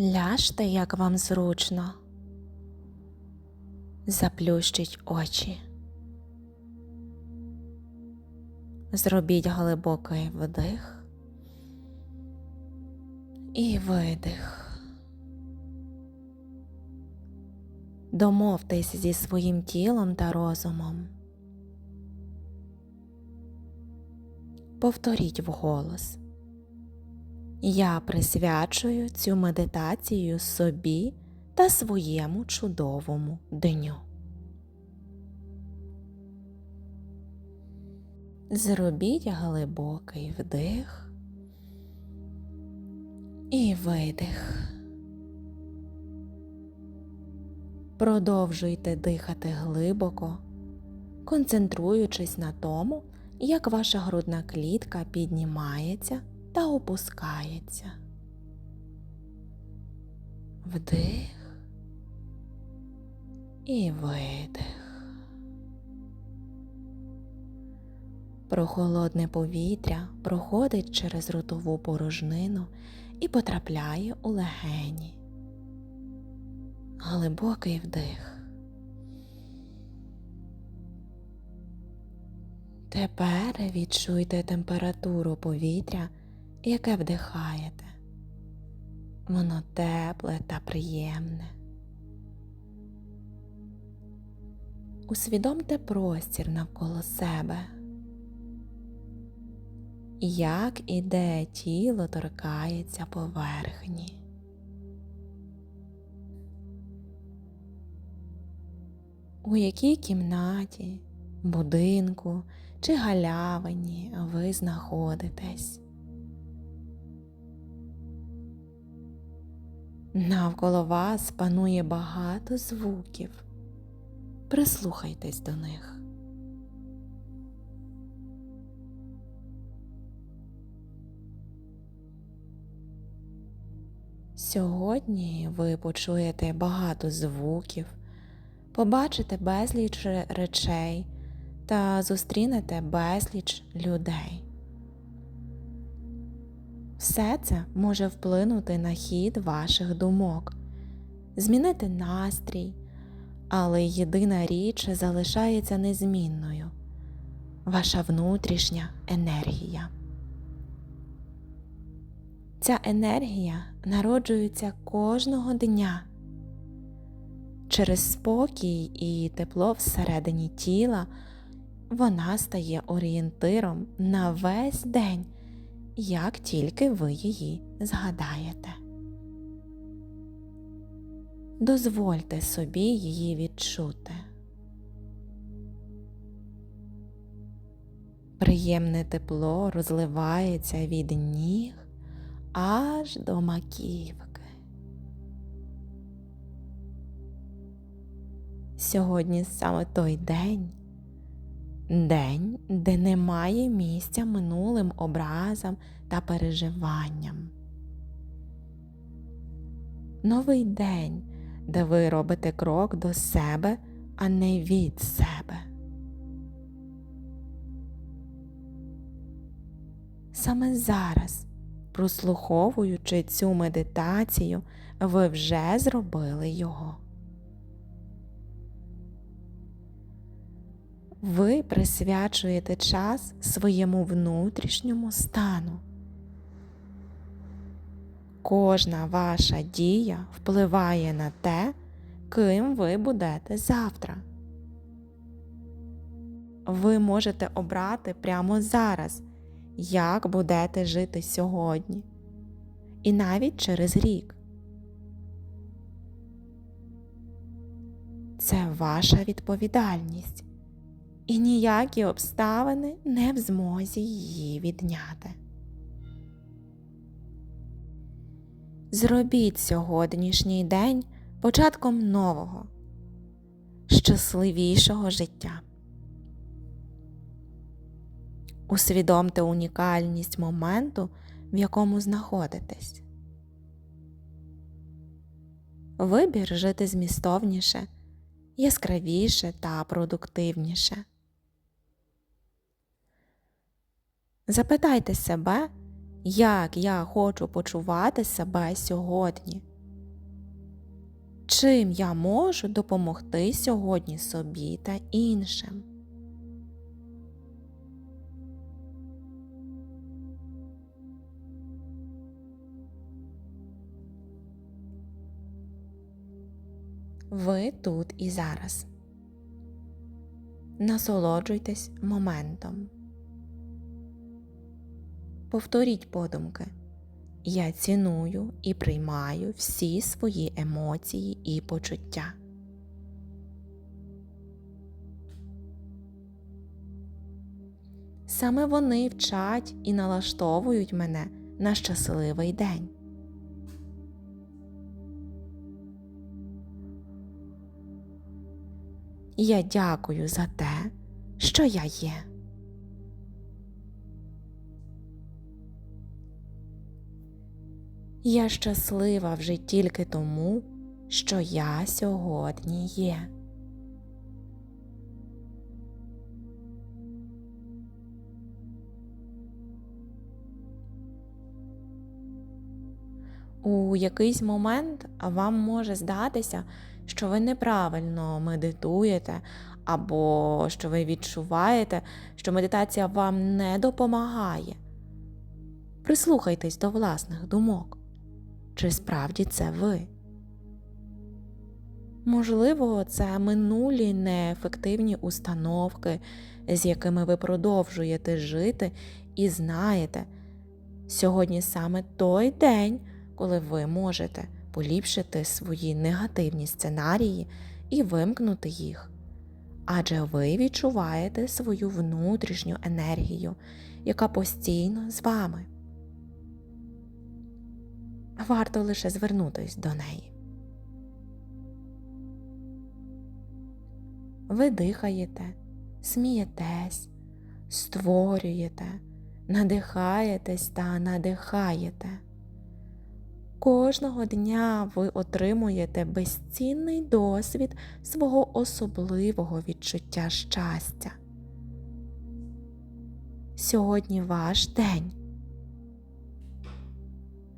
Ляжте, як вам зручно. Заплющіть очі. Зробіть глибокий вдих і видих. Домовтесь зі своїм тілом та розумом. Повторіть вголос. Я присвячую цю медитацію собі та своєму чудовому дню. Зробіть глибокий вдих і видих. Продовжуйте дихати глибоко, концентруючись на тому, як ваша грудна клітка піднімається та опускається. Вдих і видих. Прохолодне повітря проходить через ротову порожнину і потрапляє у легені. Глибокий вдих. Тепер відчуйте температуру повітря, яке вдихаєте. Воно тепле та приємне. Усвідомте простір навколо себе. Як іде тіло торкається поверхні. У якій кімнаті, будинку чи галявині ви знаходитесь. Навколо вас панує багато звуків. Прислухайтесь до них. Сьогодні ви почуєте багато звуків, побачите безліч речей та зустрінете безліч людей. Все це може вплинути на хід ваших думок, змінити настрій, але єдина річ залишається незмінною ваша внутрішня енергія. Ця енергія народжується кожного дня. Через спокій і тепло всередині тіла вона стає орієнтиром на весь день, як тільки ви її згадаєте. Дозвольте собі її відчути. Приємне тепло розливається від ніг аж до маківки. Сьогодні саме той день, день, де немає місця минулим образам та переживанням. Новий день, де ви робите крок до себе, а не від себе. Саме зараз, прослуховуючи цю медитацію, ви вже зробили його. Ви присвячуєте час своєму внутрішньому стану. Кожна ваша дія впливає на те, ким ви будете завтра. Ви можете обрати прямо зараз, як будете жити сьогодні, і навіть через рік. Це ваша відповідальність, і ніякі обставини не в змозі її відняти. Зробіть сьогоднішній день початком нового, щасливішого життя. Усвідомте унікальність моменту, в якому знаходитесь. Вибір жити змістовніше, яскравіше та продуктивніше. Запитайте себе, як я хочу почувати себе сьогодні. чим я можу допомогти сьогодні собі та іншим. Ви тут і зараз. Насолоджуйтесь моментом. Повторіть подумки. Я ціную і приймаю всі свої емоції і почуття. Саме вони вчать і налаштовують мене на щасливий день. Я дякую за те, що я є. Я щаслива вже тільки тому, що я сьогодні є. У якийсь момент вам може здатися, що ви неправильно медитуєте, або що ви відчуваєте, що медитація вам не допомагає. Прислухайтесь до власних думок. Чи справді це ви? Можливо, це минулі неефективні установки, з якими ви продовжуєте жити і знаєте, сьогодні саме той день, коли ви можете поліпшити свої негативні сценарії і вимкнути їх. Адже ви відчуваєте свою внутрішню енергію, яка постійно з вами. Варто лише звернутись до неї. Ви дихаєте, смієтесь, створюєте, надихаєтесь та надихаєте. Кожного дня ви отримуєте безцінний досвід свого особливого відчуття щастя. Сьогодні ваш день.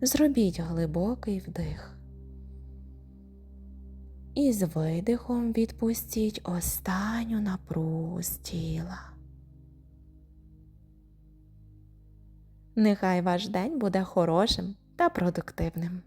Зробіть глибокий вдих. І з видихом відпустіть останню напругу з тіла. Нехай ваш день буде хорошим та продуктивним.